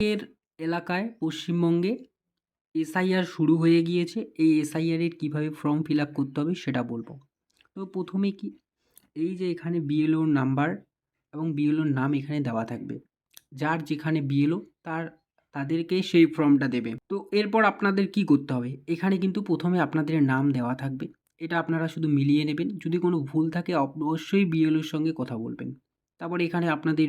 এর এলাকায় পশ্চিমবঙ্গে এসআইআর শুরু হয়ে গিয়েছে। এই এসআইআরের কীভাবে ফর্ম ফিল আপ করতে হবে সেটা বলব। তো প্রথমে কি? এই যে এখানে বিএলওর নাম্বার এবং বিএলওর নাম এখানে দেওয়া থাকবে। যার যেখানে বিএলও তার, তাদেরকে সেই ফর্মটা দেবে। তো এরপর আপনাদের কি করতে হবে? এখানে কিন্তু প্রথমে আপনাদের নাম দেওয়া থাকবে। এটা আপনারা শুধু মিলিয়ে নেবেন। যদি কোনো ভুল থাকে অবশ্যই বিএলওর সঙ্গে কথা বলবেন। তারপর এখানে আপনাদের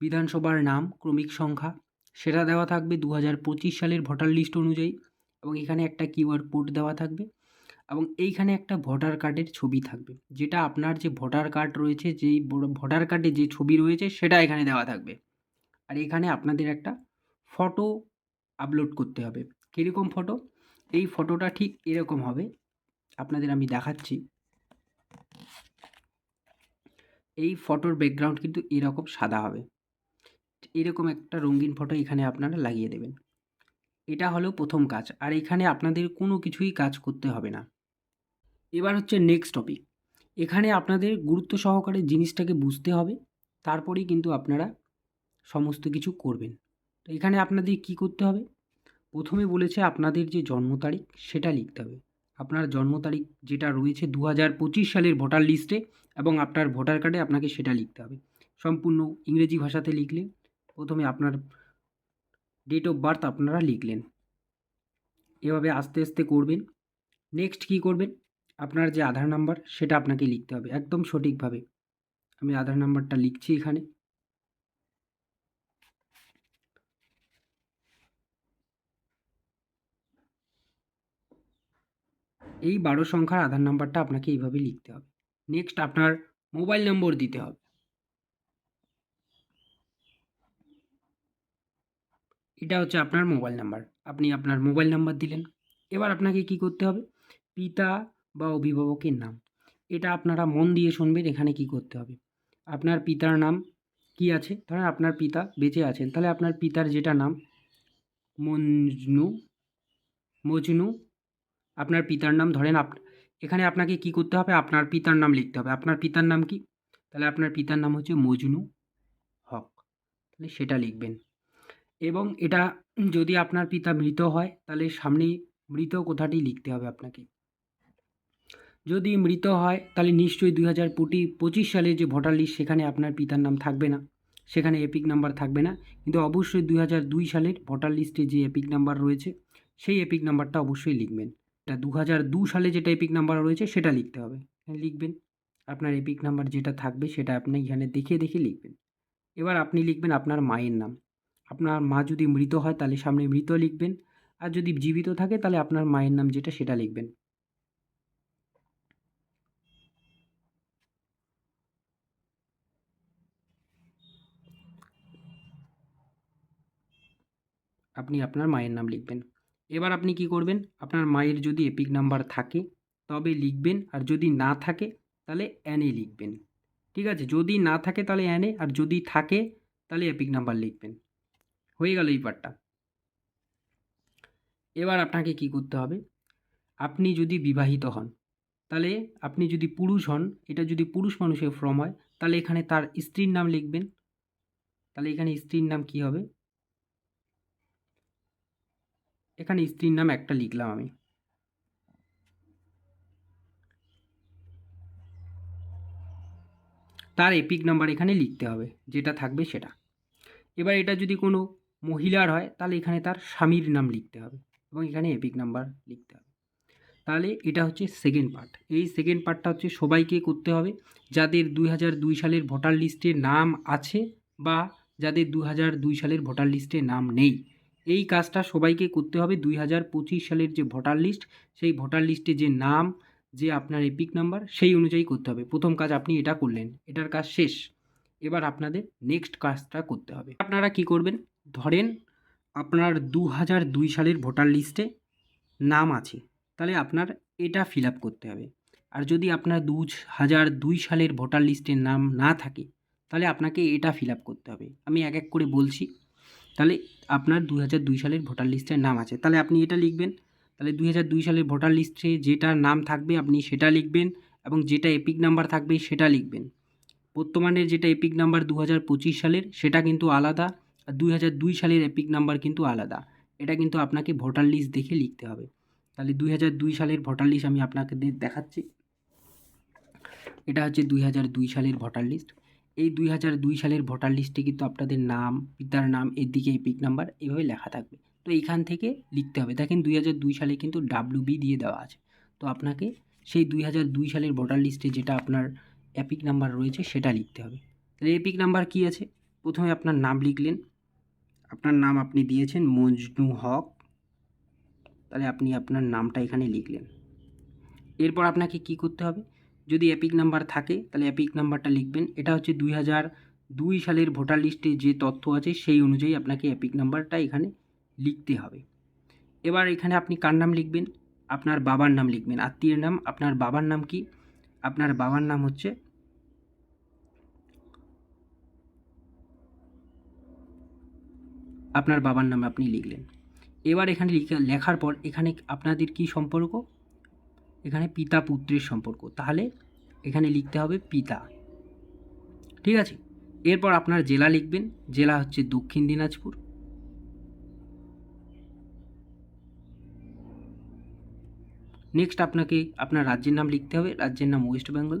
বিধানসভার নাম, ক্রমিক সংখ্যা সেটা দেওয়া থাকবে দু হাজার পঁচিশ সালের ভোটার লিস্ট অনুযায়ী এবং এখানে একটা কিউআর কোড দেওয়া থাকবে এবং এইখানে একটা ভোটার কার্ডের ছবি থাকবে। যেটা আপনার যে ভোটার কার্ড রয়েছে, যেই ভোটার কার্ডে যে ছবি রয়েছে, সেটা এখানে দেওয়া থাকবে। আর এখানে আপনাদের একটা ফটো আপলোড করতে হবে। কীরকম ফটো? এই ফটোটা ঠিক এরকম হবে। আপনাদের আমি দেখাচ্ছি। এই ফটোর ব্যাকগ্রাউন্ড কিন্তু এরকম সাদা হবে। এরকম একটা রঙিন ফটো এখানে আপনারা লাগিয়ে দেবেন। এটা হলো প্রথম কাজ, আর এখানে আপনাদের কোনো কিছুই কাজ করতে হবে না। এবার হচ্ছে নেক্সট টপিক এখানে আপনাদের গুরুত্ব সহকারে জিনিসটাকে বুঝতে হবে তারপরেই কিন্তু আপনারা সমস্ত কিছু করবেন। তো এখানে আপনাদের কি করতে হবে? প্রথমে বলেছে আপনাদের যে জন্ম তারিখ, সেটা লিখতে হবে। আপনার জন্ম তারিখ যেটা রয়েছে দু হাজার পঁচিশ সালের ভোটার লিস্টে এবং আপনার ভোটার কার্ডে আপনাকে সেটা লিখতে হবে। সম্পূর্ণ ইংরেজি ভাষাতে লিখলে প্রথমে আপনার ডেট অফ বার্থ আপনারা লিখলেন। এভাবে আস্তে আস্তে করবেন। নেক্সট কী করবেন? আপনার যে আধার নাম্বার সেটা আপনাকে লিখতে হবে একদম সঠিকভাবে। আমি আধার নাম্বারটা লিখছি এখানে। এই বারো সংখ্যার আধার নাম্বারটা আপনাকে এইভাবে লিখতে হবে। নেক্সট আপনার মোবাইল নম্বর দিতে হবে। এটা হচ্ছে আপনার মোবাইল নাম্বার আপনি আপনার মোবাইল নাম্বার দিলেন। এবার আপনাকে কি করতে হবে? পিতা বা অভিভাবকের নাম। এটা আপনারা মন দিয়ে শুনবেন এখানে কি করতে হবে। আপনার পিতার নাম কি আছে? ধরেন আপনার পিতা বেঁচে আছেন। তাহলে আপনার পিতার যেটা নাম? মজনু। মজনু। আপনার পিতার নাম ধরেন আপ এখানে আপনাকে কি করতে হবে? আপনার পিতার নাম লিখতে হবে। আপনার পিতার নাম কি? তাহলে আপনার পিতার নাম হচ্ছে মজনু হক। তাহলে সেটা লিখবেন। এবং এটা যদি আপনার পিতা মৃত হয়, তাহলে সামনে মৃত কথাটি লিখতে হবে আপনাকে। যদি মৃত হয়, তাহলে নিশ্চয়ই দুই হাজার কোটি পঁচিশ সালে যে ভোটার লিস্ট, সেখানে আপনার পিতার নাম থাকবে না। সেখানে এপিক নাম্বার থাকবে না। কিন্তু অবশ্যই দুই হাজার দুই সালের ভোটার লিস্টে যে এপিক নাম্বার রয়েছে, সেই এপিক নাম্বারটা অবশ্যই লিখবেন। এটা দু হাজার দু সালে যেটা এপিক নাম্বার রয়েছে, সেটা লিখতে হবে। লিখবেন। আপনার এপিক নাম্বার যেটা থাকবে, সেটা আপনি এখানে দেখে দেখে লিখবেন। এবার আপনি লিখবেন আপনার মায়ের নাম। আপনার মা যদি মৃত হয় তাহলে সামনে মৃত লিখবেন। আর যদি জীবিত থাকে তাহলে আপনার মায়ের নাম যেটা সেটা লিখবেন। আপনি আপনার মায়ের নাম লিখবেন। এবার আপনি কি করবেন? আপনার মায়ের যদি এপিক নাম্বার থাকে, তবে লিখবেন। আর যদি না থাকে, তাহলে অ্যানে লিখবেন। ঠিক আছে? যদি না থাকে তাহলে অ্যানে আর যদি থাকে, তাহলে এপিক নাম্বার লিখবেন। হয়ে গেল এই পার্টটা এবার আপনাকে কি করতে হবে? আপনি যদি বিবাহিত হন, তাহলে আপনি যদি পুরুষ হন, এটা যদি পুরুষ মানুষের ফর্ম হয়, তাহলে এখানে তার স্ত্রীর নাম লিখবেন। তাহলে এখানে স্ত্রীর নাম কি হবে? এখানে স্ত্রীর নাম একটা লিখলাম আমি। তার এপিক নাম্বার এখানে লিখতে হবে, যেটা থাকবে সেটা। এবার এটা যদি কোনো মহিলার হয়, তাহলে এখানে তার স্বামীর নাম লিখতে হবে এবং এখানে এপিক নাম্বার লিখতে হবে। তাহলে এটা হচ্ছে সেকেন্ড পার্ট এই সেকেন্ড পার্টটা হচ্ছে সবাইকে করতে হবে। যাদের দুই হাজার দুই সালের ভোটার লিস্টে নাম আছে বা যাদের দু হাজার দুই সালের ভোটার লিস্টে নাম নেই, এই কাজটা সবাইকে করতে হবে। দুই হাজার পঁচিশ সালের যে ভোটার লিস্ট, সেই ভোটার লিস্টে যে নাম, যে আপনার এপিক নাম্বার সেই অনুযায়ী করতে হবে। প্রথম কাজ আপনি এটা করলেন, এটার কাজ শেষ। এবার আপনাদের নেক্সট কাজটা করতে হবে। আপনারা কি করবেন? ধরেন আপনার দু হাজার দুই সালের ভোটার লিস্টে নাম আছে, তাহলে আপনার এটা ফিল আপ করতে হবে। আর যদি আপনার দু হাজার দুই সালের ভোটার লিস্টে নাম না থাকে, তাহলে আপনাকে এটা ফিল আপ করতে হবে। আমি এক এক করে বলছি, তাহলে আপনার দু হাজার দুই সালের ভোটার লিস্টের নাম আছে। তাহলে আপনি এটা লিখবেন, তাহলে দুই হাজার দুই সালের ভোটার লিস্টে যেটা নাম থাকবে আপনি সেটা লিখবেন এবং যেটা এপিক নাম্বার থাকবে সেটা লিখবেন। বর্তমানের যেটা এপিক নাম্বার দু হাজার পঁচিশ সালের, সেটা কিন্তু আলাদা। দুই হাজার দুই সালের এপিক নাম্বার কিন্তু আলাদা। এটা কিন্তু আপনাকে ভোটার লিস্ট দেখে লিখতে হবে। তাহলে দুই হাজার দুই সালের ভোটার লিস্ট আমি আপনাকে দেখাচ্ছি। এটা হচ্ছে দুই হাজার দুই সালের ভোটার লিস্ট এই দুই হাজার দুই সালের ভোটার লিস্টে কিন্তু আপনাদের নাম, পিতার নাম, এর দিকে এপিক নাম্বার এভাবে লেখা থাকবে। তো এইখান থেকে লিখতে হবে। দেখেন দুই হাজার দুই সালে কিন্তু ডাব্লিউ বি দিয়ে দেওয়া আছে। তো আপনাকে সেই দুই হাজার দুই সালের ভোটার লিস্টে যেটা আপনার এপিক নাম্বার রয়েছে সেটা লিখতে হবে। তাহলে এপিক নাম্বার কী আছে? প্রথমে আপনার নাম লিখলেন। আপনার নাম আপনি দিয়েছেন মজনু হক। তাহলে আপনি আপনার নামটা এখানে লিখলেন। এরপর আপনাকে কি করতে হবে? যদি অ্যাপিক নাম্বার থাকে, তাহলে অ্যাপিক নাম্বারটা লিখবেন। এটা হচ্ছে দুই হাজার দুই সালের ভোটার লিস্টে যে তথ্য আছে, সেই অনুযায়ী আপনাকে অ্যাপিক নাম্বারটা এখানে লিখতে হবে। এবার এখানে আপনি কার নাম লিখবেন? আপনার বাবার নাম লিখবেন। আত্মীয়ের নাম? আপনার বাবার নাম কি? আপনার বাবার নাম হচ্ছে আপনার বাবার নামে আপনি লিখলেন। এবার এখানে লিখে লেখার পর এখানে আপনাদের কি সম্পর্ক? এখানে পিতা পুত্রের সম্পর্ক। তাহলে এখানে লিখতে হবে পিতা। ঠিক আছে? এরপর আপনার জেলা লিখবেন। জেলা হচ্ছে দক্ষিণ দিনাজপুর। নেক্সট আপনাকে আপনার রাজ্যের নাম লিখতে হবে। রাজ্যের নাম ওয়েস্ট বেঙ্গল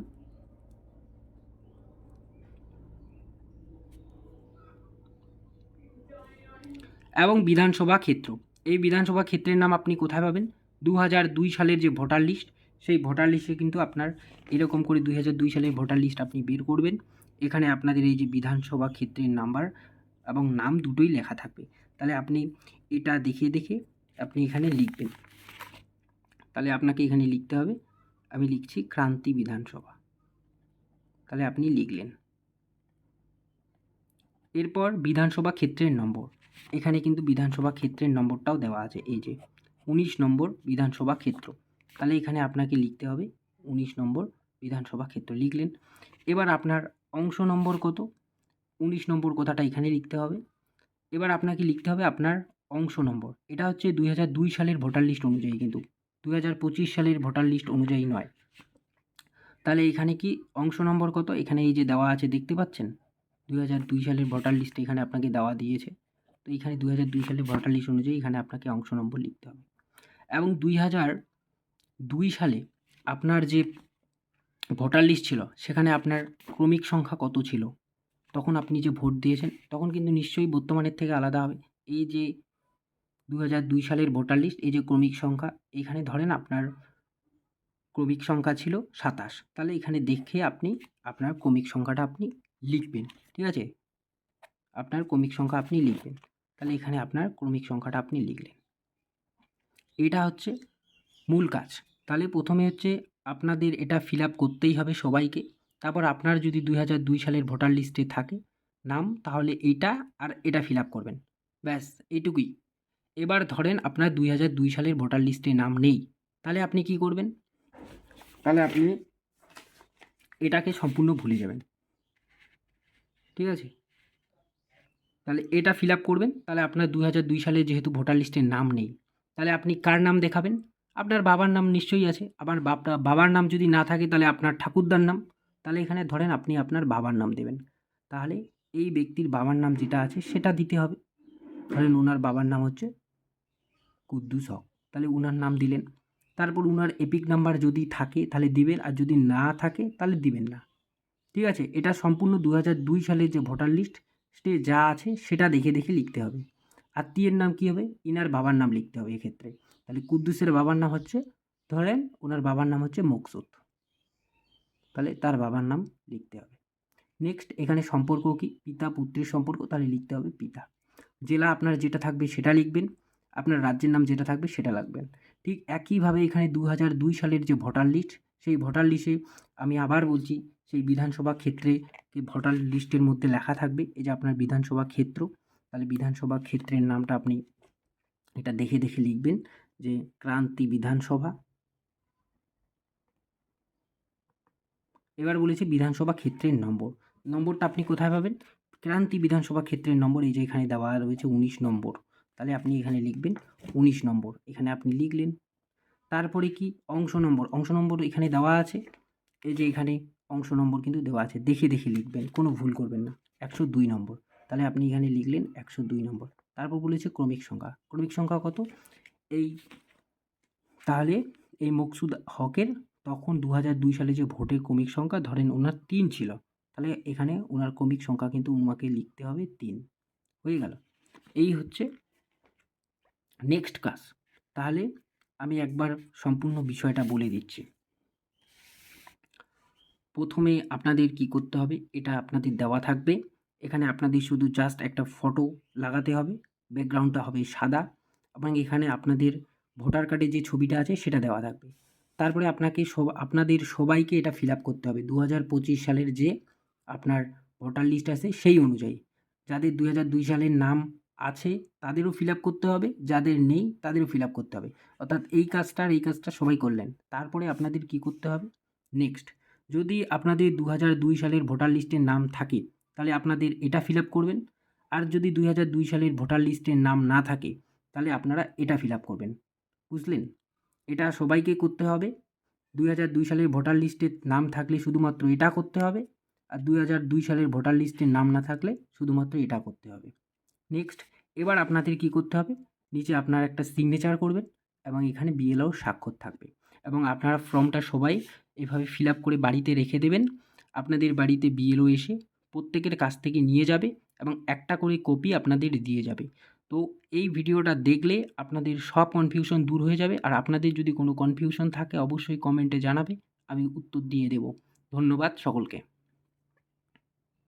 এবং বিধানসভা ক্ষেত্র। এই বিধানসভা ক্ষেত্রের নাম আপনি কোথায় পাবেন? দু হাজার দুই সালের যে ভোটার লিস্ট, সেই ভোটার লিস্টে কিন্তু আপনার এরকম করে দুই হাজার দুই সালের ভোটার লিস্ট আপনি বের করবেন। এখানে আপনাদের এই যে বিধানসভা ক্ষেত্রের নাম্বার এবং নাম দুটোই লেখা থাকবে। তাহলে আপনি এটা দেখে দেখে আপনি এখানে লিখবেন। তাহলে আপনাকে এখানে লিখতে হবে। আমি লিখছি ক্রান্তি বিধানসভা। তাহলে আপনি লিখলেন। এরপর বিধানসভা ক্ষেত্রের নম্বর। এখানে কিন্তু বিধানসভা ক্ষেত্রের নম্বরটাও দেওয়া আছে, এই যে উনিশ নম্বর বিধানসভা ক্ষেত্র। তাহলে এখানে আপনাকে লিখতে হবে উনিশ নম্বর বিধানসভা ক্ষেত্র, লিখলেন। এবার আপনার অংশ নম্বর কত? উনিশ নম্বর কথাটা এখানে লিখতে হবে। এবার আপনাকে লিখতে হবে আপনার অংশ নম্বর। এটা হচ্ছে দুই হাজার দুই সালের ভোটার লিস্ট অনুযায়ী কিন্তু দু হাজার পঁচিশ সালের ভোটার লিস্ট অনুযায়ী নয়। তাহলে এখানে কি অংশ নম্বর কত? এখানে এই যে দেওয়া আছে, দেখতে পাচ্ছেন? দু হাজার দুই সালের ভোটার লিস্ট এখানে আপনাকে দেওয়া দিয়েছে। তো এখানে দু হাজার দুই সালের ভোটার অনুযায়ী এখানে আপনাকে অংশ নম্বর লিখতে হবে। এবং দুই হাজার দুই সালে আপনার যে ভোটার লিস্ট ছিল, সেখানে আপনার ক্রমিক সংখ্যা কত ছিল? তখন আপনি যে ভোট দিয়েছেন, তখন কিন্তু নিশ্চয়ই বর্তমানের থেকে আলাদা হবে। এই যে দু হাজার দুই সালের ভোটার লিস্ট, এই যে ক্রমিক সংখ্যা, এখানে ধরেন আপনার ক্রমিক সংখ্যা ছিল সাতাশ। তাহলে এখানে দেখে আপনি আপনার ক্রমিক সংখ্যাটা আপনি লিখবেন, ঠিক আছে? আপনার ক্রমিক সংখ্যা আপনি লিখবেন। তাহলে এখানে আপনার ক্রমিক সংখ্যাটা আপনি লিখলেন। এটা হচ্ছে মূল কাজ। তাহলে প্রথমে হচ্ছে আপনাদের এটা ফিল করতেই হবে সবাইকে। তারপর আপনার যদি দুই হাজার দুই সালের ভোটার লিস্টে থাকে নাম, তাহলে এটা আর এটা ফিল করবেন। ব্যাস, এটুকুই। এবার ধরেন আপনার দুই হাজার দুই সালের ভোটার লিস্টে নাম নেই। তাহলে আপনি কি করবেন? তাহলে আপনি এটাকে সম্পূর্ণ ভুলে যাবেন। ঠিক আছে? তাহলে এটা ফিল আপ করবেন। তাহলে আপনার দু হাজার দুই সালে যেহেতু ভোটার লিস্টে নাম নেই, তাহলে আপনি কার নাম দেখাবেন? আপনার বাবার নাম নিশ্চয়ই আছে। আবার বাপটা, বাবার নাম যদি না থাকে, তাহলে আপনার ঠাকুরদার নাম। তাহলে এখানে ধরেন আপনি আপনার বাবার নাম দেবেন। তাহলে এই ব্যক্তির বাবার নাম যেটা আছে, সেটা দিতে হবে। ধরেন ওনার বাবার নাম হচ্ছে কুদ্দুস হক। তাহলে ওনার নাম দিলেন। তারপর ওনার এপিক নাম্বার যদি থাকে, তাহলে দিবেন। আর যদি না থাকে, তাহলে দিবেন না। ঠিক আছে? এটা সম্পূর্ণ দু হাজার দুই সালের যে ভোটার লিস্ট যা আছে সেটা দেখে দেখে লিখতে হবে। আত্মীয়ের নাম কী হবে? ইনার বাবার নাম লিখতে হবে এক্ষেত্রে। তাহলে কুদ্দুসের বাবার নাম হচ্ছে, ধরেন ওনার বাবার নাম হচ্ছে মকসুদ। তাহলে তার বাবার নাম লিখতে হবে। নেক্সট এখানে সম্পর্ক কি? পিতা, পুত্রের সম্পর্ক, তাহলে লিখতে হবে পিতা। জেলা আপনার যেটা থাকবে সেটা লিখবেন, আপনার রাজ্যের নাম যেটা থাকবে সেটা লাগবেন। ঠিক একইভাবে এখানে দু হাজার দুই সালের যে ভোটার লিস্ট, সেই ভোটার লিস্টে আমি আবার বলছি, সেই বিধানসভা ক্ষেত্রে এই ভোটার লিস্টের মধ্যে লেখা থাকবে, এই যে আপনার বিধানসভা ক্ষেত্র, তাহলে বিধানসভা ক্ষেত্রের নামটা আপনি এটা দেখে দেখে লিখবেন যে ক্রান্তি বিধানসভা। এবার বলেছি বিধানসভা ক্ষেত্রের নম্বর, নম্বরটা আপনি কোথায় পাবেন? ক্রান্তি বিধানসভা ক্ষেত্রের নম্বর, এই যে এখানে দেওয়া রয়েছে উনিশ নম্বর, তাহলে আপনি এখানে লিখবেন উনিশ নম্বর, এখানে আপনি লিখলেন। তারপরে কি? অংশ নম্বর অংশ নম্বর এখানে দেওয়া আছে, এই যে এখানে অংশ নম্বর কিন্তু দেওয়া আছে। দেখে দেখে লিখবেন, কোনো ভুল করবেন না। একশো দুই নম্বর। তাহলে আপনি এখানে লিখলেন একশো দুই নম্বর। তারপর বলেছে ক্রমিক সংখ্যা। ক্রমিক সংখ্যা কত? এই তাহলে এই মকসুদ হকের তখন দু দুই সালে যে ভোটের ক্রমিক সংখ্যা, ধরেন ওনার তিন ছিল। তাহলে এখানে ওনার ক্রমিক সংখ্যা কিন্তু ওনাকে লিখতে হবে তিন। হয়ে গেল। এই হচ্ছে নেক্সট কাজ তাহলে আমি একবার সম্পূর্ণ বিষয়টা বলে দিচ্ছি। প্রথমে আপনাদের কি করতে হবে? এটা আপনাদের দেওয়া থাকবে। এখানে আপনাদের শুধু জাস্ট একটা ফটো লাগাতে হবে। ব্যাকগ্রাউন্ডটা হবে সাদা এবং এখানে আপনাদের ভোটার কার্ডে যে ছবিটা আছে সেটা দেওয়া থাকবে। তারপরে আপনাকে সব, আপনাদের সবাইকে এটা ফিল আপ করতে হবে। দু হাজার পঁচিশ সালের যে আপনার ভোটার লিস্ট আছে সেই অনুযায়ী। যাদের দু হাজার দুই সালের নাম আছে তাদেরও ফিল আপ করতে হবে। যাদের নেই তাদেরও ফিল আপ করতে হবে। অর্থাৎ এই কাজটা আর এই কাজটা সবাই করলেন। তারপরে আপনাদের কি করতে হবে? নেক্সট যদি আপনাদের দু দুই সালের ভোটার লিস্টের নাম থাকে, তাহলে আপনাদের এটা ফিল আপ করবেন। আর যদি দুই দুই সালের ভোটার লিস্টের নাম না থাকে, তাহলে আপনারা এটা ফিল আপ করবেন। বুঝলেন? এটা সবাইকে করতে হবে। দুই দুই সালের ভোটার লিস্টের নাম থাকলে শুধুমাত্র এটা করতে হবে। আর দুই দুই সালের ভোটার লিস্টের নাম না থাকলে শুধুমাত্র এটা করতে হবে। নেক্সট, এবার আপনাদের কি করতে হবে? নিচে আপনার একটা সিগনেচার করবেন এবং এখানে বিএলও স্বাক্ষর থাকবে। এবং আপনারা ফর্মটা সবাই এভাবে ফিল করে বাড়িতে রেখে দেবেন। আপনাদের বাড়িতে বিএলও এসে প্রত্যেকের কাছ থেকে নিয়ে যাবে এবং একটা করে কপি আপনাদের দিয়ে যাবে। তো এই ভিডিওটা দেখলে আপনাদের সব কনফিউশন দূর হয়ে যাবে আর আপনাদের যদি কোনো কনফিউশন থাকে অবশ্যই কমেন্টে জানাবে, আমি উত্তর দিয়ে দেব। ধন্যবাদ সকলকে।